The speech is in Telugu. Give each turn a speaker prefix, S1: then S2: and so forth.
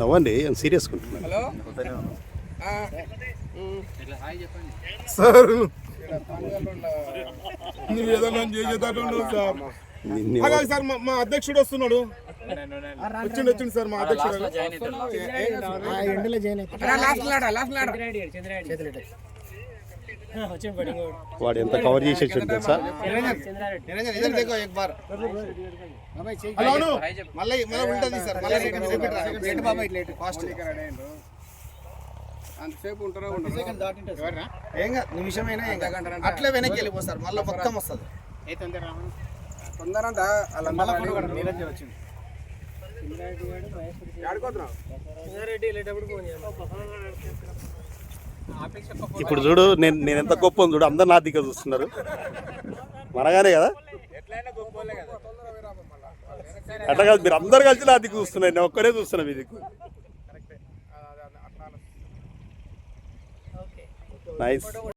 S1: నవ్వండి సీరియస్ ఉంటున్నాను
S2: హలో? ఆ,
S3: సార్. నువ్వు చేసేటట్టు సార్. అలాగే సార్ మా- అధ్యక్షుడు వస్తున్నాడు. వచ్చిండు వచ్చిండు సార్ మా అధ్యక్షుడు.
S2: లాస్ట్ లాడా లాస్ట్ లాడా?
S1: వాడు ఎంత కవర్ తెలుసా.
S4: మళ్ళీ మళ్ళీ ఉంటుంది సార్ మళ్ళీ
S2: అంతసేపు ఉంటారో.
S4: ఏం కాదు నిమిషమైనా ఏం కాదు. అట్లే వెనక్కి వెళ్ళిపోతారు మళ్ళీ మొత్తం వస్తుంది.
S2: తొందరంతా వాళ్ళందరూ ఆడుకోతున్నావు
S1: ఇప్పుడు చూడు నేను నేను ఎంత గొప్ప చూడు అందరు నా దిగ్గ చూస్తున్నారు. మనగానే కదా? అట్లా కాదు మీరు అందరు కలిసి నా దిక్కు చూస్తున్నారు నేను ఒక్కరే చూస్తున్నా మీ దిక్కు నైస్